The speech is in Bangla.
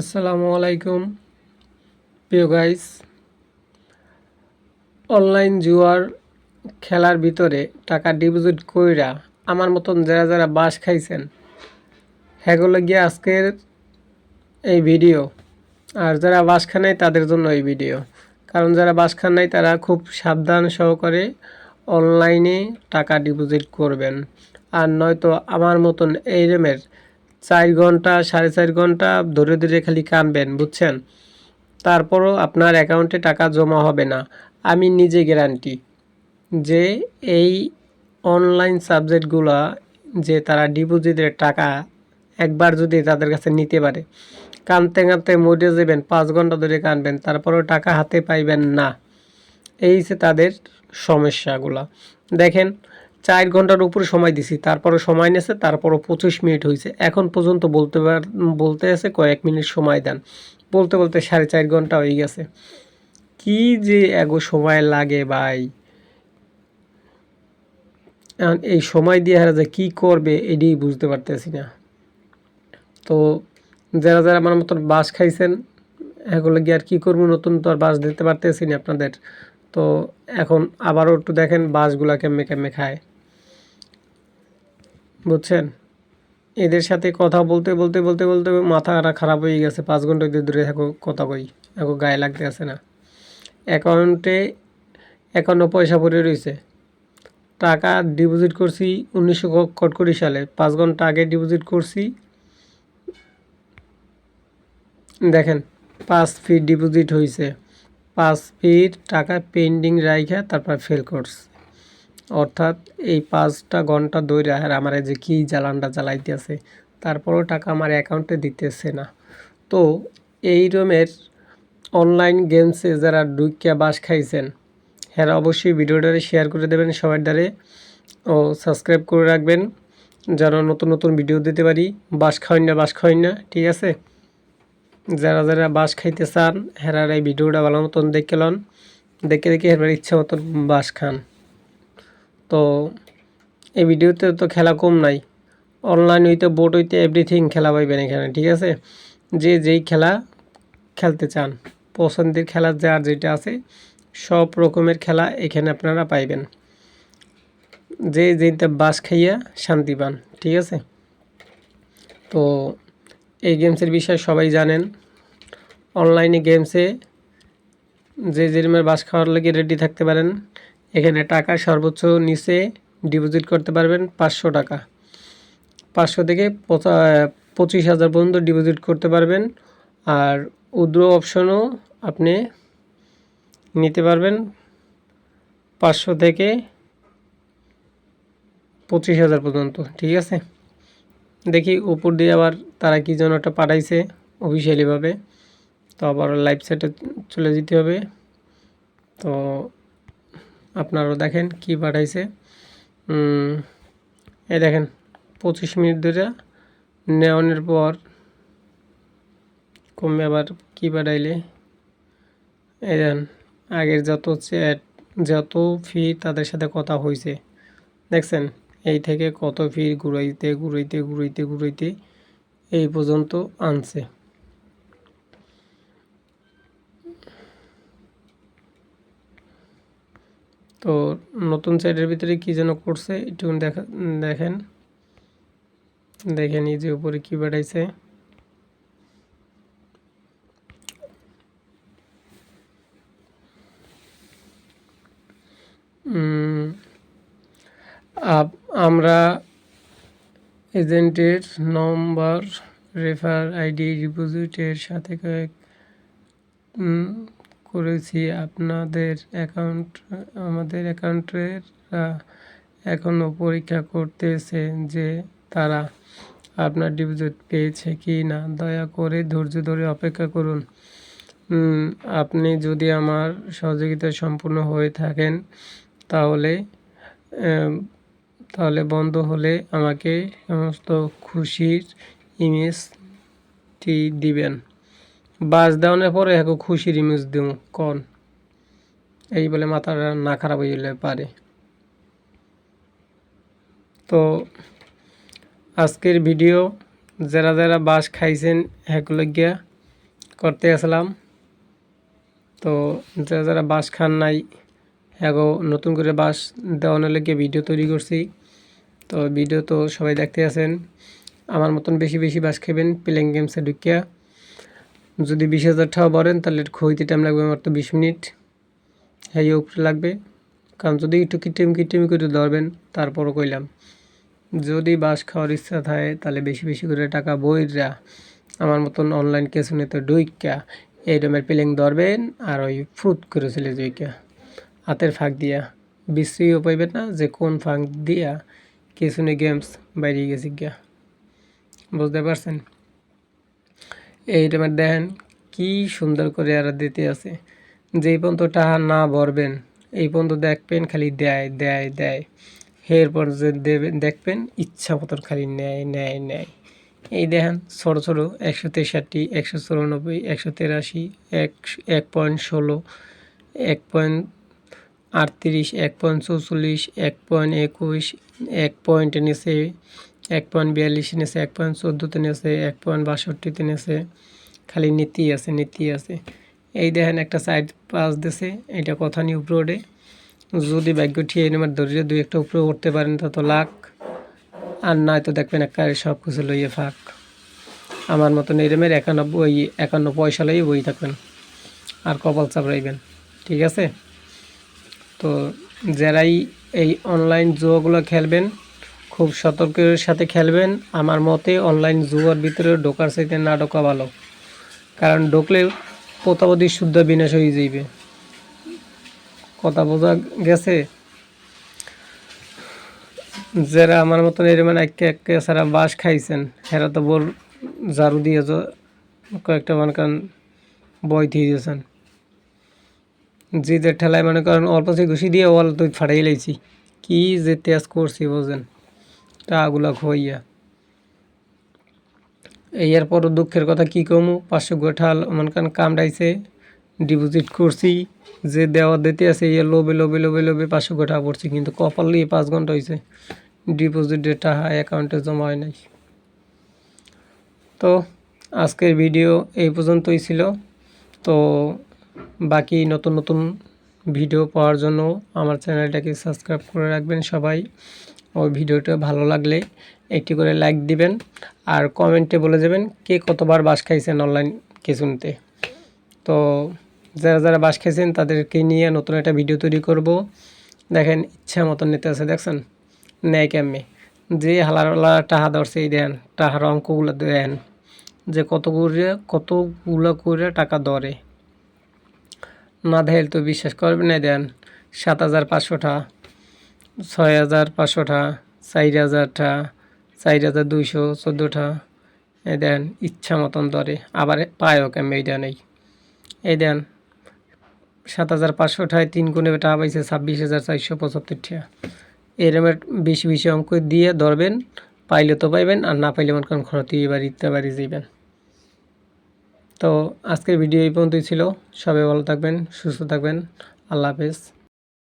আসসালামু আলাইকুম। প্রিয় গাইস অনলাইন জুয়ার খেলার ভিতরে টাকা ডিপোজিট কইরা আমার মতন যারা যারা বাস খাইছেন হ্যাগুলো গিয়ে আজকের এই ভিডিও আর যারা বাস খান নাই, তাদের জন্য এই ভিডিও কারণ যারা বাস খান নাই, তারা খুব সাবধান সহকারে অনলাইনে টাকা ডিপোজিট করবেন। আর নয়তো আমার মতন এই রেমের চার ঘণ্টা, সাড়ে চার ঘণ্টা ধরে ধরে খালি কানবেন বুঝছেন? তারপরও আপনার অ্যাকাউন্টে টাকা জমা হবে না। আমি নিজে গ্যারান্টি যে এই অনলাইন সাবজেক্টগুলো যে তারা ডিপোজিটের টাকা একবার যদি তাদের কাছে নিতে পারে, কানতে কানতে মরে যাবেন, পাঁচ ঘণ্টা ধরে কানবেন, তারপরেও টাকা হাতে পাইবেন না। এই যে তাদের সমস্যাগুলা। দেখেন চার ঘণ্টার উপরে সময় দিছি তারপরও সময় নিয়েছে, তারপরও পঁচিশ মিনিট হয়েছে এখন পর্যন্ত বলতে পার, বলতে আছে কয়েক মিনিট সময় দেন। বলতে বলতে সাড়ে চার ঘণ্টা হয়ে গেছে। কি যে এগো সময় লাগে ভাই। এখন এই সময় দিয়ে হারা যে কী করবে এটাই বুঝতে পারতেছি না। তো যারা যারা আমার মতন বাস খাইছেন, এগুলো গিয়ে আর কী করব? নতুন তো আর বাস দিতে পারতেছি না আপনাদের। তো এখন আবারও একটু দেখেন বাসগুলা কেমনে কেমনে খায়। বুঝছেন? এদের সাথে কথা বলতে বলতে বলতে বলতে মাথাটা খারাপ হয়ে গেছে। পাঁচ ঘণ্টা ধরে থাকো কথা কই এখন গায়ে লাগতে আছে না। অ্যাকাউন্টে একান্ন পয়সা পড়ে রয়েছে টাকা ডিপোজিট করছি উনিশশো কটকরি সালে। পাঁচ ঘণ্টা আগে ডিপোজিট করছি। দেখেন, পাঁচ ফিট ডিপোজিট হয়েছে পাঁচ ফিট টাকা পেন্ডিং রাইখা তারপর ফেল করছে। অর্থাৎ এই পাঁচটা ঘণ্টা দৌড়ে আর আমার যে কী জ্বালানটা জ্বালাইতেছে, তারপরও টাকা আমার অ্যাকাউন্টে দিতেছে না। তো এই রমের অনলাইন গেমসে যারা ডুইকিয়া বাস খাইছেন হ্যাঁ অবশ্যই ভিডিওটারে শেয়ার করে দেবেন সবার দ্বারে ও সাবস্ক্রাইব করে রাখবেন, যেন নতুন নতুন ভিডিও দিতে পারি। বাস খাওয়াই না, বাস খাওয়াই না, ঠিক আছে? যারা যারা বাস খাইতে চান হেরার এই ভিডিওটা ভালো মতন দেখে লন। দেখে দেখে হেরার ইচ্ছা মতন বাস খান। তো এই ভিডিওতে তো খেলা কম নাই। অনলাইন হইতে বোর্ড হইতে এভরিথিং খেলা পাইবেন এখানে, ঠিক আছে? যে যেই খেলা খেলতে চান, পছন্দের খেলা যার যেটা আছে, সব রকমের খেলা এখানে আপনারা পাইবেন। যে যেটা বাস খাইয়া শান্তি পান, ঠিক আছে? তো এই গেমসের বিষয়ে সবাই জানেন অনলাইনে গেমসে যে যেরমের বাস খাওয়ার লাগে রেডি থাকতে পারেন এখানে টাকা সর্বোচ্চ নিচে ডিপোজিট করতে পারবেন পাঁচশো টাকা। পাঁচশো থেকে পঁচিশ হাজার পর্যন্ত ডিপোজিট করতে পারবেন। আর উদ্র অপশনও আপনি নিতে পারবেন পাঁচশো থেকে পঁচিশ হাজার পর্যন্ত, ঠিক আছে? দেখি উপর দিয়ে আবার তারা কী যেন একটা পাঠাইছে অফিসিয়ালিভাবে তো আবার লাইভ সেটে চলে যেতে হবে। তো আপনারাও দেখেন কি পাঠাইছে এই দেখেন, পঁচিশ মিনিট ধরে নেওয়ানোর পর কমবে আবার কী পাঠাইলে এই দেন আগের যত চ্যাট যত ফি তাদের সাথে কথা হয়েছে দেখছেন, এই থেকে কত ফি ঘুরাইতে ঘুরাইতে ঘুরাইতে ঘুরাইতে এই পর্যন্ত আনছে। তো নতুন সাইডের ভিতরে কি যেন করছে, একটু দেখা, দেখেন। দেখেন এই যে উপরে কি বাড়াইছে। আমরা এজেন্টের নম্বর রেফার আইডি ডিপোজিটের সাথে কয়েক করেছি আপনাদের অ্যাকাউন্ট আমাদের অ্যাকাউন্টের এখনও পরীক্ষা করতেছে যে তারা আপনার ডিপোজিট পেয়েছে কি না। দয়া করে ধৈর্য ধরে অপেক্ষা করুন। আপনি যদি আমার সহযোগিতা সম্পূর্ণ হয়ে থাকেন, তাহলে তাহলে বন্ধ হলে আমাকে সমস্ত খুশির ইমেজটি দিবেন। বাস দেওয়ানোর পরে এখন খুশির ইমেজ দেব কন। এই বলে মাথাটা না খারাপ হয়ে গেলে পারে। তো আজকের ভিডিও, যারা যারা বাস খাইছেন হ্যাগুলো গিয়া করতে আসলাম। তো যারা যারা বাস খান নাই এগো নতুন করে বাস দেওয়ানোর লেগে ভিডিও তৈরি করছি। তো ভিডিও তো সবাই দেখতে আছেন। আমার মতন বেশি বেশি বাস খাবেন প্লেইং গেমসে ঢুকিয়া। যদি বিশ হাজার টাকা বলেন তাহলে খইতে টাইম লাগবে মাত্র বিশ মিনিট। হ্যাঁ উপরে লাগবে। কারণ যদি একটু কিটিম কিটিম করে ধরবেন, তারপরও কইলাম। যদি বাস খাওয়ার ইচ্ছা থাকে, তাহলে বেশি বেশি করে টাকা বইরা আমার মতন অনলাইন কেসুনেতে ডুইকা এই রমের প্লেং ধরবেন আর ওই ফ্রুট করে চলে যাইকা। হাতের ফাঁক দিয়া। বিশ্রীও পাইবেন না, যে কোন ফাঁক দিয়া কেসুনে গেমস বাইরে গেছি গিয়া। বুঝতে পারছেন? এই রমের দেখেন, কি সুন্দর করে আর দিতে আছে। যেই পর্যন্ত টাকা না ভরবেন, এই পর্যন্ত দেখবেন খালি দেয় দেয় দেয়। এরপর যে দেবেন দেখবেন ইচ্ছা মতন খালি নেয় নেয় নেয়। এই দেখেন, ছোটো ছোটো একশো তেষট্টি, একশো চুরানব্বই, একশো তেরাশি, এক এক পয়েন্ট ষোলো, এক পয়েন্ট আটত্রিশ, এক পয়েন্ট চৌচল্লিশ, এক পয়েন্ট একুশ, এক পয়েন্টে নিচে এক পয়েন্ট বিয়াল্লিশে নিচে এক পয়েন্ট চোদ্দোতে নিচে এক পয়েন্ট বাষট্টিতে নিচে খালি নীতি আছে নীতি আছে। এই দেখেন একটা সাইড পাস দিছে, এটা কথা নিয়ে উপরে ওঠে। যদি ভাগ্য ঠিয়ে নেবার ধরে দুই একটা উপরে উঠতে পারেন, তা তো লাখ। আর নয় তো দেখবেন একেবারে সব কিছু লইয়ে ফাঁক। আমার মতন এরমের একানব্বই একান্ন পয়সা লইয়ে বই থাকবেন। আর কপাল চাপড়াইবেন, ঠিক আছে? তো যারাই এই অনলাইন জুয়াগুলো খেলবেন খুব সতর্কের সাথে খেলবেন। আমার মতে অনলাইন জুয়ার ভিতরে ঢোকার চাইতে না ঢোকা ভালো। কারণ ঢুকলে প্রতাবধি শুদ্ধ বিনাশ হয়ে যাইবে। কথা বোঝা গেছে? যারা আমার মতন এর মানে একে একে সারা বাস খাইছেন হেরা তো বল ঝাড়ু দিয়ে কয়েকটা মনে করেন বই দিয়ে দিয়েছেন। জিদের ঠেলায় মনে করেন অল্প সে ঘুষি দিয়ে ওয়াল তুই ফাটাই লাইছি। কি যে তেজ করছি বোঝেন। টাগুলা খইয়া এই এরপর দুঃখের কথা কি কমু? পাঁচশো গোঠাল মনে করেন কামড়াইছে, ডিপোজিট করছি, যে দেওয়া দিতে আছে ইয়ে লোবে লোবে লোবে লোবে পাঁচশো টাকা পড়ছি কিন্তু কপাল নিয়ে পাঁচ ঘণ্টা হয়েছে ডিপোজিটের টাকা অ্যাকাউন্টে জমা হয় নাই। তো, আজকের ভিডিও এই পর্যন্তই ছিল। তো, বাকি নতুন নতুন ভিডিও পাওয়ার জন্য আমার চ্যানেলটাকে সাবস্ক্রাইব করে রাখবেন সবাই। ওই ভিডিওটা ভালো লাগলে একটি করে লাইক দিবেন আর কমেন্টে বলে যাবেন কে কতবার বাস খাইছেন অনলাইন কিছুনতে তো যারা যারা বাস খেয়েছেন তাদেরকে নিয়ে নতুন একটা ভিডিও তৈরি করব। দেখেন ইচ্ছা মতন নিতে আছে, দেখছেন? নেয় কেমনে? যে হালারওয়ালা টাহা ধরছে, এই দেন টাহার অঙ্কগুলো দেন যে কত করে কতগুলো করে টাকা ধরে। না দেয় তো বিশ্বাস করবেন না দেন সাত হাজার পাঁচশোটা ছয় হাজার পাঁচশোটা চার হাজারটা চার হাজার দুইশো চোদ্দোটা এই দেন, ইচ্ছা মতন ধরে। আবার পায়ও কেমন, এই দেন এই। দেন, সাত হাজার পাঁচশো টাকায় তিন গুণে টাকা পাইছে ছাব্বিশ হাজার চারশো পঁচাত্তর টাকা। এরমের বেশি বেশি অঙ্ক দিয়ে ধরবেন, পাইলে তো পাইবেন, আর না পাইলে মনে করেন খরতি এবার ইত্যা বাড়ি যাইবেন। তো আজকের ভিডিও এই পর্যন্তই ছিল। সবাই ভালো থাকবেন, সুস্থ থাকবেন। আল্লাহ হাফেজ।